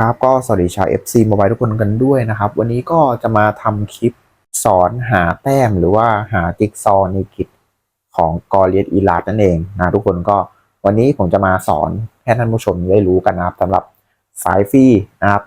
ครับก็สวัสดีชาว FC Mobile ทุกคนกันด้วยนะครับ วันนี้ก็จะมาทำคลิปสอนหาแต้มหรือว่าหาจิ๊กซอในกิจของกอเลียอีลาดนั่นเองนะทุกคนก็วันนี้ผมจะมาสอนให้ท่านผู้ชมได้รู้กันนะครับสำหรับสายฟรีนะครับ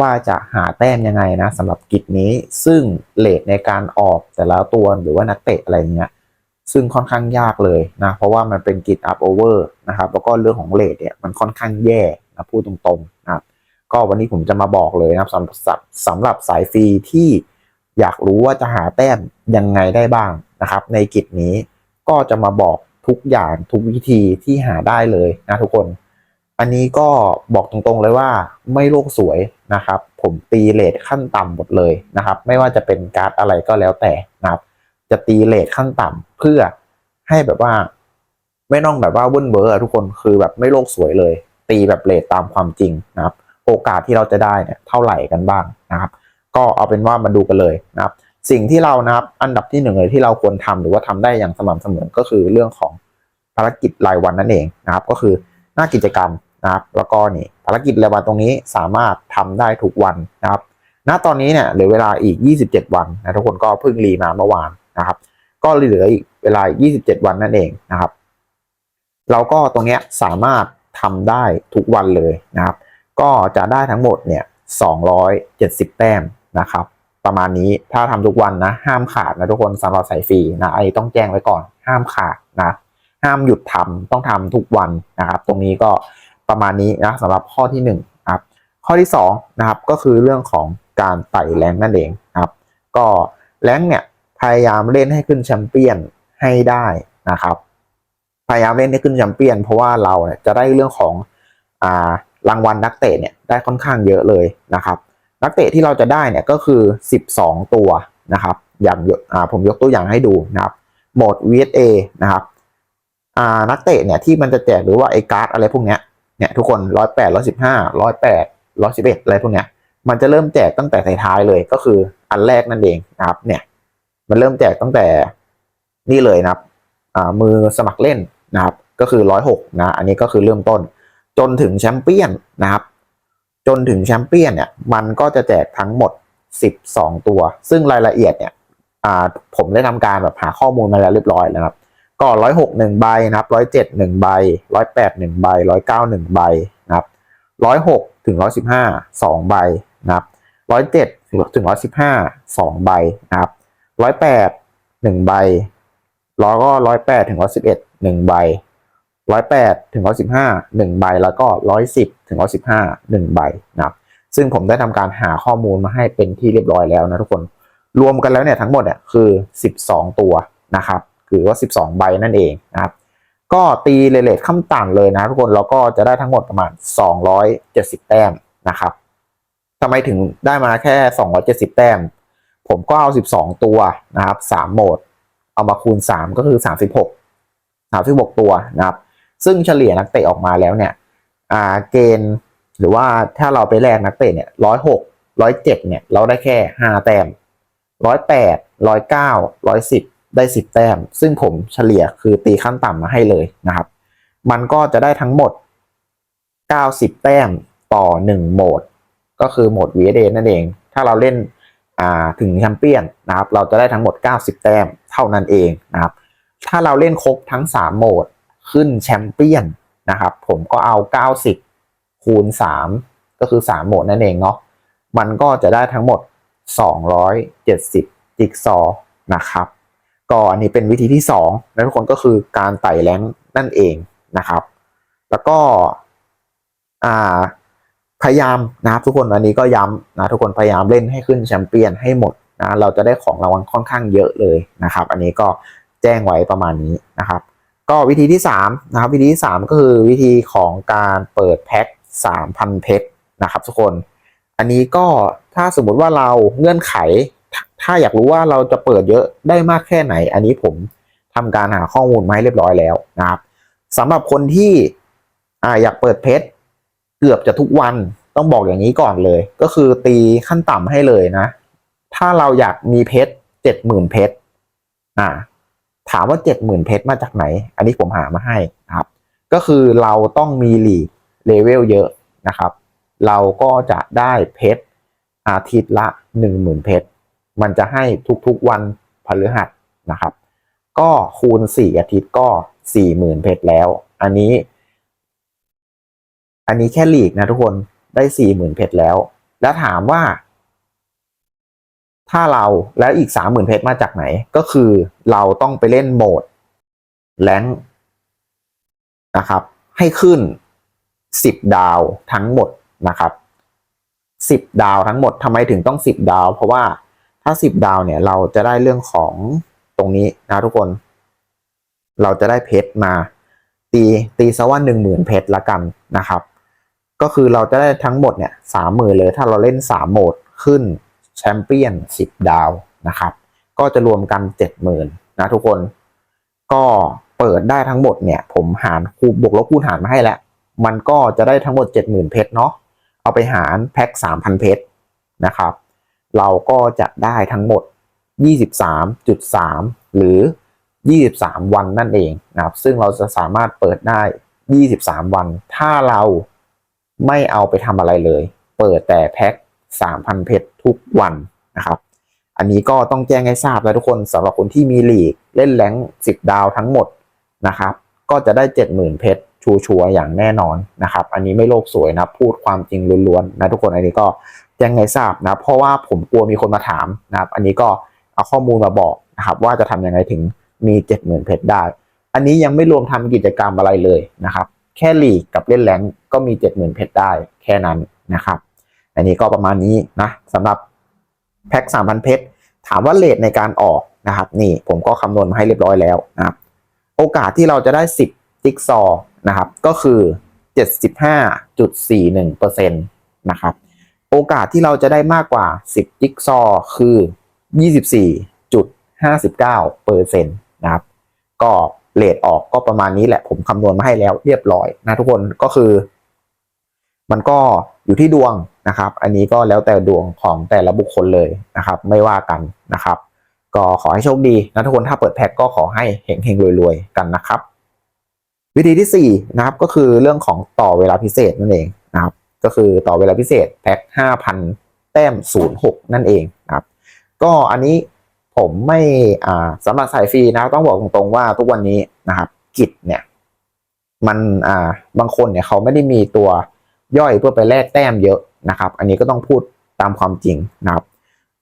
ว่าจะหาแต้มยังไงนะสำหรับกิจนี้ซึ่งเลทในการออกแต่ละตัวหรือว่านักเตะอะไรเงี้ยซึ่งค่อนข้างยากเลยนะเพราะว่ามันเป็นกิจอัพโอเวอร์นะครับแล้วก็เรื่องของเลทเนี่ยมันค่อนข้างแย่นะพูดตรงๆนะครับ ก็วันนี้ผมจะมาบอกเลยนะครับสำหรับสำหรับสายฟรีที่อยากรู้ว่าจะหาแต้มยังไงได้บ้างนะครับ ในกิจนี้ก็จะมาบอกทุกอย่างทุกวิธีที่หาได้เลยนะทุกคน อันนี้ก็บอกตรงๆเลยว่าไม่โลกสวยนะครับ ผมตีเลทขั้นต่ำหมดเลยนะครับ ไม่ว่าจะเป็นการ์ดอะไรก็แล้วแต่นะครับ จะตีเลทขั้นต่ำเพื่อให้แบบว่า ไม่ต้องแบบว่าวุ่นเวอร์อทุกคนคือแบบไม่โลกสวยเลย ตีแบบเลทตามความจริงนะครับ โอกาสที่เราจะได้เนี่ยเท่าไหร่กันบ้างนะครับ ก็เอาเป็นว่ามาดูกันเลยนะครับสิ่งที่เรานะครับอันดับที่หนึ่งเลยที่เราควรทำหรือว่าทำได้อย่างสม่ำเสมอก็คือเรื่องของภารกิจรายวันนั่นเองนะครับ ก็คือหน้ากิจกรรมนะครับแล้วก็นี่ภารกิจรายวันตรงนี้สามารถทำได้ทุกวันนะครับ ณตอนนี้เนี่ยเหลือเวลาอีก 27 วันนะทุกคนก็เพิ่งรีมาเมื่อวานนะครับ ก็เหลืออีกเวลา27 วันนั่นเองนะครับ เราก็ตรงเนี้ยสามารถทำได้ทุกวันเลยนะครับ ก็จะได้ทั้งหมดเนี่ย270 แต้มนะครับ ประมาณนี้ถ้าทำทุกวันนะ ห้ามขาดนะทุกคนสำหรับสายฟรีนะไอ้ต้องแจ้งไว้ก่อน ห้ามขาดนะ ห้ามหยุดทำต้องทำทุกวันนะครับ ตรงนี้ก็ประมาณนี้นะสำหรับข้อที่1นะครับข้อที่2นะครับก็คือเรื่องของการไต่แรงนั่นเองนะครับ ก็แรงเนี่ยพยายามเล่นให้ขึ้นแชมเปี้ยนให้ได้นะครับ พยายามเล่นให้ขึ้นแชมเปี้ยนเพราะว่าเราเนี่ยจะได้เรื่องของอ่า รางวัลนักเตะเนี่ยได้ค่อนข้างเยอะเลยนะครับ นักเตะที่เราจะได้เนี่ยก็คือ 12 ตัวนะครับ อย่างอ่าผมยกตัวอย่างให้ดูนะครับโหมด VSA นะครับอ่านักเตะเนี่ยที่มันจะแจกหรือว่าไอการ์ดอะไรพวกเนี้ยเนี่ยทุกคนร้อยแปดร้อยสิบห้าร้อยแปดร้อยสิบเอ็ดอะไรพวกเนี้ยมันจะเริ่มแจกตั้งแต่ท้ายๆเลยก็คืออันแรกนั่นเองนะครับเนี่ยมันเริ่มแจกตั้งแต่นี่เลยนะครับอ่ามือสมัครเล่นนะครับก็คือร้อยหกนะอันนี้ก็คือเริ่มต้น จนถึงแชมเปี้ยนนะครับ จนถึงแชมเปี้ยนเนี่ยมันก็จะแจกทั้งหมด 12 ตัว ซึ่งรายละเอียดเนี่ยผมได้ทำการแบบหาข้อมูลมาแล้วเรียบร้อยแล้วครับก็ร้อยหกหนึ่งใบนะครับร้อยเจ็ดหนึ่งใบร้อยแปดหนึ่งใบร้อยเก้าหนึ่งใบนะครับร้อยหกถึงร้อยสิบห้าสองใบนะครับร้อยเจ็ดถึงร้อยสิบห้าสองใบนะครับร้อยแปดหนึ่งใบแล้วก็ร้อยแปดถึงร้อยสิบเอ็ดหนึ่งใบ ร้อยแปดถึงร้อยสิบห้าหนึ่งใบแล้วก็ร้อยสิบถึงร้อยสิบห้าหนึ่งใบนะครับซึ่งผมได้ทำการหาข้อมูลมาให้เป็นที่เรียบร้อยแล้วนะทุกคนรวมกันแล้วเนี่ยทั้งหมดเนี่ยคือสิบสองตัวนะครับคือว่าสิบสองใบนั่นเองนะครับก็ตีเลเลทขั้นต่ำเลยนะทุกคนแล้วก็จะได้ทั้งหมดประมาณสองร้อยเจ็ดสิบแต้มนะครับทำไมถึงได้มาแค่สองร้อยเจ็ดสิบแต้ม ผมก็เอาสิบสองตัวนะครับสามโหมด เอามาคูณสามก็คือสามสิบหกสามสิบหกตัวนะครับ ซึ่งเฉลี่ยนักเตะออกมาแล้วเนี่ยเกณฑ์หรือว่าถ้าเราไปแลกนักเตะเนี่ยร้อยหกร้อยเจ็ดเนี่ยเราได้แค่ห้าแต้มร้อยแปดร้อยเก้าร้อยสิบได้สิบแต้ม ซึ่งผมเฉลี่ยคือตีขั้นต่ำมาให้เลยนะครับ มันก็จะได้ทั้งหมดเก้าสิบแต้มต่อหนึ่งโหมด ก็คือโหมด VSA นั่นเอง ถ้าเราเล่นถึงแชมเปี้ยนนะครับ เราจะได้ทั้งหมด 90 แต้มเท่านั้นเองนะครับ ถ้าเราเล่นครบทั้ง 3 โหมด ขึ้นแชมเปี้ยนนะครับ ผมก็เอา 90 คูณ 3 ก็คือ 3 โหมดนั่นเองเนาะมันก็จะได้ทั้งหมด 270 จิ๊กซอนะครับ ก็อันนี้เป็นวิธีที่ 2 นะทุกคนก็คือการไต่แรงนั่นเองนะครับ แล้วก็พยายามนะครับทุกคนอันนี้ก็ย้ำนะทุกคนพยายามเล่นให้ขึ้นแชมเปี้ยนให้หมดนะเราจะได้ของรางวัลค่อนข้างเยอะเลยนะครับ อันนี้ก็แจ้งไว้ประมาณนี้นะครับ ก็วิธีที่3นะครับวิธีที่ 3 ก็คือวิธีของการเปิดแพ็ค3,000 เพชรนะครับทุกคน อันนี้ก็ถ้าสมมุติว่าเราเงื่อนไข ถ้าอยากรู้ว่าเราจะเปิดเยอะได้มากแค่ไหน อันนี้ผมทำการหาข้อมูลมาให้เรียบร้อยแล้วนะครับสำหรับคนที่ออยากเปิดเพชรเกือบจะทุกวันต้องบอกอย่างนี้ก่อนเลย ก็คือตีขั้นต่ำให้เลยนะ ถ้าเราอยากมีเพชรเจ็ดหมื่นเพชรอ่า ถามว่าเจ็ดหมื่นเพชรมาจากไหน อันนี้ผมหามาให้นะครับ ก็คือเราต้องมีลีกเลเวลเยอะนะครับ เราก็จะได้เพชรอาทิตย์ละหนึ่งหมื่นเพชรมันจะให้ทุกๆวันพฤหัสนะครับ ก็คูณสี่อาทิตย์ก็สี่หมื่นเพชรแล้ว อันนี้ อันนี้แค่ลีกนะทุกคนได้สี่หมื่นเพชรแล้ว แล้วถามว่า ถ้าเราแล้วอีกสามหมื่นเพชรมาจากไหน ก็คือเราต้องไปเล่นโหมดแรงนะครับ ให้ขึ้นสิบดาวทั้งหมดนะครับสิบดาวทั้งหมดทำไมถึงต้องสิบดาว เพราะว่าถ้าสิบดาวเนี่ยเราจะได้เรื่องของตรงนี้นะทุกคน เราจะได้เพชรมา ตีตีซะว่าหนึ่งหมื่นเพชรละกันนะครับ ก็คือเราจะได้ทั้งหมดเนี่ยสามหมื่นเลย ถ้าเราเล่นสามโหมดขึ้น แชมเปี้ยนสิบดาวนะครับ ก็จะรวมกันเจ็ดหมื่นนะทุกคนก็เปิดได้ทั้งหมดเนี่ย ผมหารคูบวกลบคูณหารมาให้แล้ว มันก็จะได้ทั้งหมดเจ็ดหมื่นเพชรเนาะเอาไปหารแพ็คสามพันเพชรนะครับ เราก็จะได้ทั้งหมดยี่สิบสามจุดสามหรือยี่สิบสามวันนั่นเองนะครับ ซึ่งเราจะสามารถเปิดได้ยี่สิบสามวัน ถ้าเราไม่เอาไปทำอะไรเลย เปิดแต่แพ็ค สามพันเพชรทุกวันนะครับ อันนี้ก็ต้องแจ้งให้ทราบแล้วทุกคนสำหรับคนที่มีหลีกเล่นแรงสิบดาวทั้งหมดนะครับ ก็จะได้เจ็ดหมื่นเพชรชัวๆอย่างแน่นอนนะครับ อันนี้ไม่โลกสวยนะพูดความจริงล้วนๆนะทุกคนอันนี้ก็แจ้งให้ทราบนะ เพราะว่าผมกลัวมีคนมาถามนะครับ อันนี้ก็เอาข้อมูลมาบอกนะครับ ว่าจะทำยังไงถึงมีเจ็ดหมื่นเพชรได้ อันนี้ยังไม่รวมทำกิจกรรมอะไรเลยนะครับ แค่หลีกกับเล่นแรงก็มีเจ็ดหมื่นเพชรได้แค่นั้นนะครับ อันนี้ก็ประมาณนี้นะสำหรับแพ็คสามพันเพชรถามว่าเลทในการออกนะครับ นี่ผมก็คำนวณมาให้เรียบร้อยแล้วนะครับ โอกาสที่เราจะได้ 10จิ๊กซอนะครับ ก็คือ 75.41%นะครับ โอกาสที่เราจะได้มากกว่า 10จิ๊กซอคือ 24.59%นะครับ ก็เลทออกก็ประมาณนี้แหละผมคำนวณมาให้แล้วเรียบร้อยนะทุกคนก็คือ มันก็อยู่ที่ดวงนะครับ อันนี้ก็แล้วแต่ดวงของแต่ละบุคคลเลยนะครับ ไม่ว่ากันนะครับ ก็ขอให้โชคดีนะทุกคนถ้าเปิดแพ็กก็ขอให้เฮงๆรวยๆกันนะครับ วิธีที่4นะครับก็คือเรื่องของต่อเวลาพิเศษนั่นเองนะครับก็คือต่อเวลาพิเศษแพ็ก5,000 แต้ม 06 นั่นเองนะครับ ก็อันนี้ผมไม่อ่าสำหรับสายฟรีนะต้องบอกตรงๆว่าทุกวันนี้นะครับกิจเนี่ยมันอ่าบางคนเนี่ยเขาไม่ได้มีตัว ย่อยเพื่อไปแลกแต้มเยอะนะครับ อันนี้ก็ต้องพูดตามความจริงนะครับ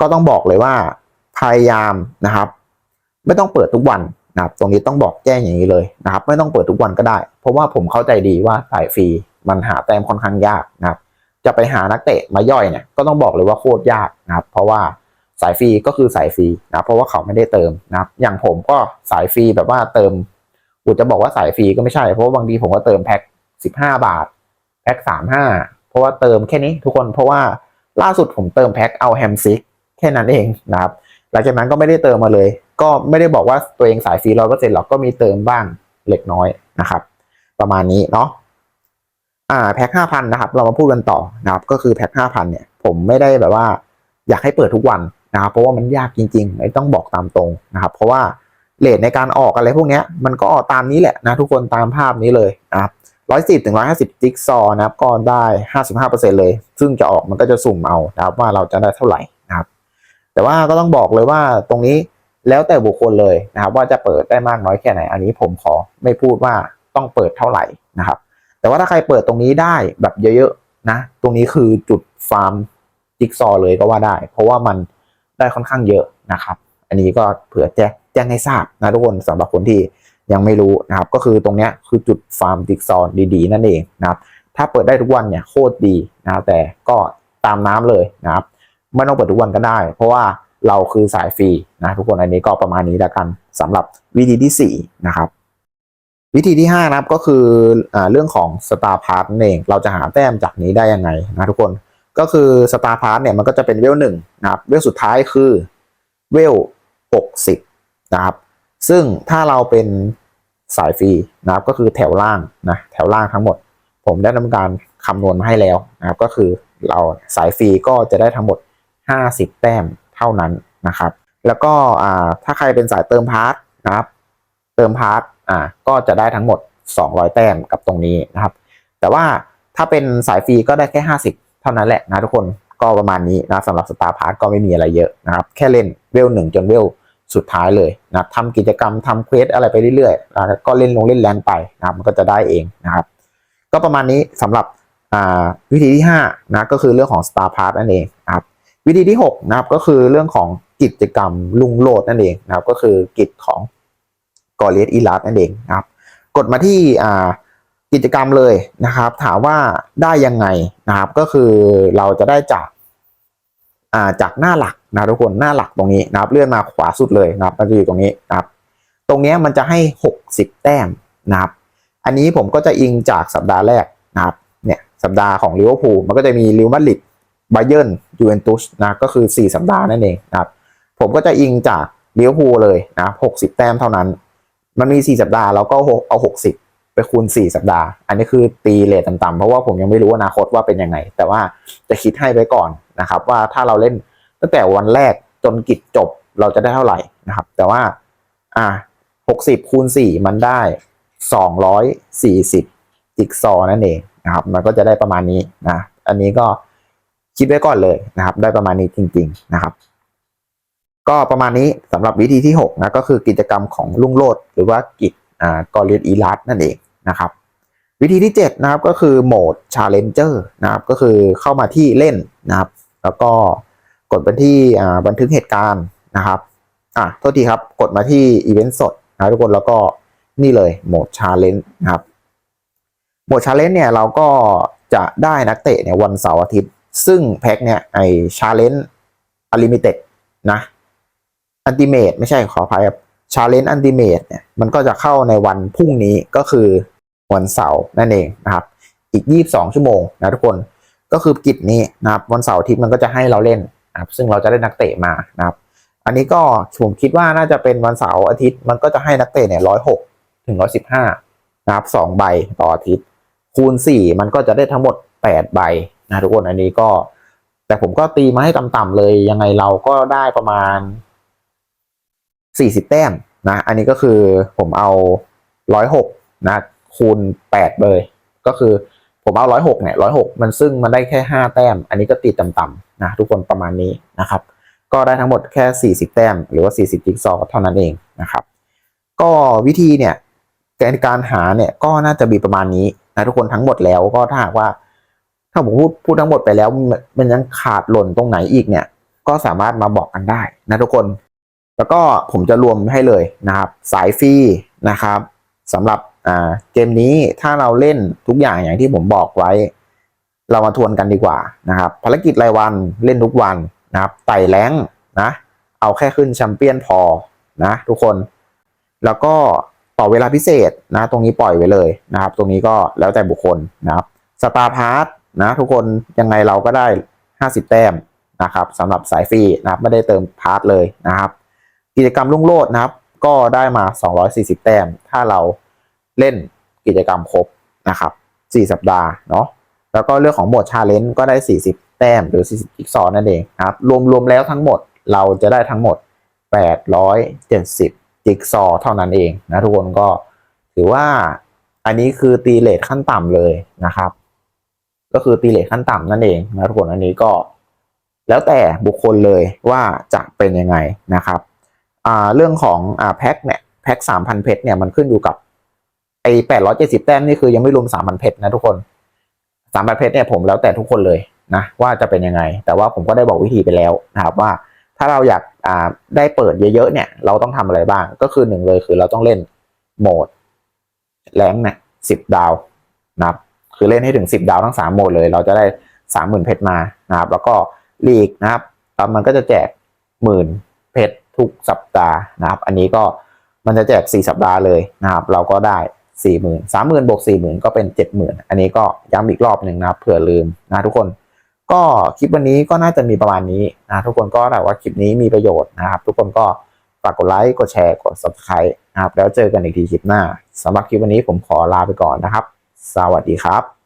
ก็ต้องบอกเลยว่าพยายามนะครับ ไม่ต้องเปิดทุกวันนะครับ ตรงนี้ต้องบอกแจ้งอย่างนี้เลยนะครับ ไม่ต้องเปิดทุกวันก็ได้ เพราะว่าผมเข้าใจดีว่าสายฟรีมันหาแต้มค่อนข้างยากนะครับ จะไปหานักเตะมาย่อยเนี่ยก็ต้องบอกเลยว่าโคตรยากนะครับ เพราะว่าสายฟรีก็คือสายฟรีนะเพราะว่าเขาไม่ได้เติมนะครับ อย่างผมก็สายฟรีแบบว่าเติมกูจะบอกว่าสายฟรีก็ไม่ใช่เพราะว่าบางทีผมก็เติมแพ็คสิบห้าบาท พ็คสามห้าเพราะว่าเติมแค่นี้ทุกคนเพราะว่าล่าสุดผมเติมแพ็คเอาแฮมซิกแค่นั้นเองนะครับหลังจากนั้นก็ไม่ได้เติมมาเลย ก็ไม่ได้บอกว่าตัวเองสายฟรีร้อยเปอร์เซ็นต์หรอกก็มีเติมบ้างเล็กน้อยนะครับ ประมาณนี้เนาะอ่าแพ็คห้าพันนะครับ เรามาพูดกันต่อนะครับ ก็คือแพ็คห้าพันเนี่ย ผมไม่ได้แบบว่า อยากให้เปิดทุกวันนะครับ เพราะว่ามันยากจริงๆไม่ต้องบอกตามตรงนะครับ เพราะว่าเลทในการออกอะไรพวกนี้มันก็ออกตามนี้แหละนะทุกคนตามภาพนี้เลยนะครับ ร้อยสิบถึงร้อยห้าสิบจิ๊กซอว์นะครับก็ได้ห้าสิบห้าเปอร์เซ็นเลย ซึ่งจะออกมันก็จะสุ่มเอานะครับว่าเราจะได้เท่าไหร่นะครับ แต่ว่าก็ต้องบอกเลยว่าตรงนี้แล้วแต่บุคคลเลยนะครับ ว่าจะเปิดได้มากน้อยแค่ไหน อันนี้ผมขอไม่พูดว่าต้องเปิดเท่าไหร่นะครับ แต่ว่าถ้าใครเปิดตรงนี้ได้แบบเยอะๆนะ ตรงนี้คือจุดฟาร์มจิ๊กซอว์เลยก็ว่าได้ เพราะว่ามันได้ค่อนข้างเยอะนะครับ อันนี้ก็เผื่อแจ้งแจ้งให้ทราบนะทุกคนสำหรับคนที่ ยังไม่รู้นะครับ ก็คือตรงนี้คือจุดฟาร์มจิ๊กซอว์ดีๆ นั่นเองนะครับถ้าเปิดได้ทุกวันเนี่ยโคตรดีนะครับแต่ก็ตามน้ำเลยนะครับไม่ต้องเปิดทุกวันก็ได้ เพราะว่าเราคือสายฟรีนะทุกคนอันนี้ก็ประมาณนี้แล้วกันสำหรับวิธีที่4นะครับวิธีที่ 5 นะครับก็คืออเรื่องของสตาร์พาร์ตเองเราจะหาแต้มจากนี้ได้ยังไงนะทุกคนก็คือสตาร์พาร์ตเนี่ยมันก็จะเป็นเวลหนึ่งนะครับเวลสุดท้ายคือเวล60นะครับซึ่งถ้าเราเป็น สายฟรีนะครับก็คือแถวล่างนะแถวล่างทั้งหมด ผมได้ทำการคำนวณมาให้แล้วนะครับก็คือเราสายฟรีก็จะได้ทั้งหมด 50 แต้มเท่านั้นนะครับ แล้วก็อ่าถ้าใครเป็นสายเติมพาร์ทนะครับ เติมพาร์ทอ่าก็จะได้ทั้งหมด 200 แต้มกับตรงนี้นะครับ แต่ว่าถ้าเป็นสายฟรีก็ได้แค่ 50ท่านั้นแหละนะทุกคนก็ประมาณนี้นะสำหรับสตาร์พาร์ก็ไม่มีอะไรเยอะนะครับ แค่เล่นเวลหนึ่งจนเวล สุดท้ายเลยนะทำกิจกรรมทำเควสอะไรไปเรื่อยๆนะก็เล่นลงเล่นแรงไปนะมันก็จะได้เองนะครับ ก็ประมาณนี้สำหรับวิธีที่5นะก็คือเรื่องของ Star Pass นั่นเองนะครับวิธีที่6นะครับก็คือเรื่องของกิจกรรมลุงโหลดนั่นเองนะครับก็คือกิจของกอเลียอีลาสนั่นเองนะครับกดมาที่กิจกรรมเลยนะครับ ถามว่าได้ยังไงนะครับก็คือเราจะได้จากจากหน้าหลัก นะทุกคนหน้าหลักตรงนี้นะครับเลื่อนมาขวาสุดเลยนะครับมันจะอยู่ตรงนี้นะครับ ตรงนี้มันจะให้ 60 แต้มนะครับ อันนี้ผมก็จะอิงจากสัปดาห์แรกนะครับเนี่ยสัปดาห์ของลิเวอร์พูลมันก็จะมีลิวมาดริดไบเยิร์นยูเวนตุสนะก็คือ 4 สัปดาห์นั่นเองนะครับผมก็จะอิงจากลิเวอร์พูลเลยนะ60 แต้มเท่านั้น มันมี 4 สัปดาห์เราก็เอา 60 ไปคูณ 4 สัปดาห์ อันนี้คือตีเลทต่ำๆเพราะว่าผมยังไม่รู้อนาคตว่าเป็นยังไง แต่ว่าจะคิดให้ไปก่อนนะครับว่าถ้าเราเล่น ตั้งแต่วันแรกจนกิจจบเราจะได้เท่าไหร่นะครับ แต่ว่าอ่า60คูณ4มันได้240จิ๊กซอนั่นเองนะครับ มันก็จะได้ประมาณนี้นะอันนี้ก็คิดไว้ก่อนเลยนะครับ ได้ประมาณนี้จริง ๆนะครับ ก็ประมาณนี้สำหรับวิธีที่6นะก็คือกิจกรรมของลุงโลดหรือว่ากิจอ่ากอริยอีลัสนั่นเองนะครับวิธีที่ 7 นะครับก็คือโหมด Challenger นะครับก็คือเข้ามาที่เล่นนะครับ แล้วก็ กดไปที่บันทึกเหตุการณ์นะครับอะโทษทีครับกดมาที่อีเวนต์สดนะทุกคนแล้วก็นี่เลยโหมด Challenge นะครับโหมด Challenge เนี่ยเราก็จะได้นักเตะเนี่ยวันเสาร์อาทิตย์ ซึ่งแพ็คเนี่ยไอ Challenge Unlimited นะอันติเมตไม่ใช่ขออภัยครับชาเลนจ์อันติเมตเนี่ยมันก็จะเข้าในวันพรุ่งนี้ก็คือวันเสาร์นั่นเองนะครับ อีก 22 ชั่วโมงนะทุกคนก็คือกิจนี้นะครับวันเสาร์อาทิตย์มันก็จะให้เราเล่น นะครับซึ่งเราจะได้นักเตะมานะครับ อันนี้ก็ผมคิดว่าน่าจะเป็นวันเสาร์อาทิตย์ มันก็จะให้นักเตะเนี่ยร้อยหกถึงร้อยสิบห้านะครับสองใบต่ออาทิตย์ คูณสี่มันก็จะได้ทั้งหมดแปดใบนะทุกคนอันนี้ก็ แต่ผมก็ตีมาให้ต่ำๆเลยยังไงเราก็ได้ประมาณสี่สิบแต้มนะอันนี้ก็คือผมเอาร้อยหกนะคูณแปดเลยก็คือ ผมเอาร้อยหกเนี่ยร้อยหกมันซึ่งมันได้แค่ห้าแต้ม อันนี้ก็ตีต่ำๆนะทุกคนประมาณนี้นะครับ ก็ได้ทั้งหมดแค่ 40 แต้ม หรือว่า 40จิ๊กซอเท่านั้นเองนะครับ ก็วิธีเนี่ยการการหาเนี่ยก็น่าจะมีประมาณนี้นะทุกคนทั้งหมดแล้วก็ถ้าหากว่า ถ้าผมพูดพูดทั้งหมดไปแล้วมันมันยังขาดหล่นตรงไหนอีกเนี่ย ก็สามารถมาบอกกันได้นะทุกคน แล้วก็ผมจะรวมให้เลยนะครับ สายฟรีนะครับสำหรับอ่าเกมนี้ถ้าเราเล่นทุกอย่างอย่างที่ผมบอกไว้ เรามาทวนกันดีกว่านะครับ ภารกิจรายวันเล่นทุกวันนะครับไต่แรงนะเอาแค่ขึ้นแชมเปี้ยนพอนะทุกคน แล้วก็ต่อเวลาพิเศษนะ ตรงนี้ปล่อยไว้เลยนะครับ ตรงนี้ก็แล้วแต่บุคคลนะครับสตาร์พาร์ทนะทุกคนยังไงเราก็ได้ 50 แต้มนะครับสำหรับสายฟรีนะครับไม่ได้เติมพาร์ทเลยนะครับ กิจกรรมลุ่งโลดนะครับ ก็ได้มา 240 แต้มถ้าเรา เล่นกิจกรรมครบนะครับ4สัปดาห์เนาะแล้วก็เรื่องของโหมดชาเลนจ์ก็ได้ 40 แต้มหรือ 40จิ๊กซอว์นั่นเองครับรวมๆแล้วทั้งหมดเราจะได้ทั้งหมด 870 จิกซอเท่านั้นเองนะทุกคนก็ถือว่าอันนี้คือตีเลทขั้นต่ำเลยนะครับ ก็คือตีเลทขั้นต่ำนั่นเองนะทุกคนอันนี้ก็ แล้วแต่บุคคลเลยว่าจะเป็นยังไงนะครับเรื่องของอแพ็คเนี่ยแพ็คสามพันเพชรเนี่ยมันขึ้นอยู่กับ ไอ้แปดร้อยเจ็ดสิบแต้มนี่คือยังไม่รวมสามพันเพชรนะทุกคนสามพันเพชรเนี่ยผมแล้วแต่ทุกคนเลยนะว่าจะเป็นยังไง แต่ว่าผมก็ได้บอกวิธีไปแล้วนะครับว่าถ้าเราอยากอ่าได้เปิดเยอะๆเนี่ยเราต้องทำอะไรบ้างก็คือหนึ่งเลยคือเราต้องเล่นโหมดแรงเนี่ยสิบดาวนะครับคือเล่นให้ถึงสิบดาวทั้งสามโหมดเลย เราจะได้สามหมื่นเพชรมานะครับแล้วก็ลีกนะครับแล้วมันก็จะแจกหมื่นเพชรทุกสัปดาห์นะครับ อันนี้ก็มันจะแจกสี่สัปดาห์เลยนะครับ เราก็ได้ สี่หมื่นสามหมื่นบวกสี่หมื่นก็เป็นเจ็ดหมื่นอันนี้ก็ย้ำอีกรอบหนึ่งนะเผื่อลืมนะทุกคน ก็คลิปวันนี้ก็น่าจะมีประมาณนี้นะทุกคนก็แต่ว่าคลิปนี้มีประโยชน์นะครับ ทุกคนก็ฝากกดไลค์กดแชร์กด subscribe นะครับแล้วเจอกันอีกทีคลิปหน้าสำหรับคลิปวันนี้ผมขอลาไปก่อนนะครับ สวัสดีครับ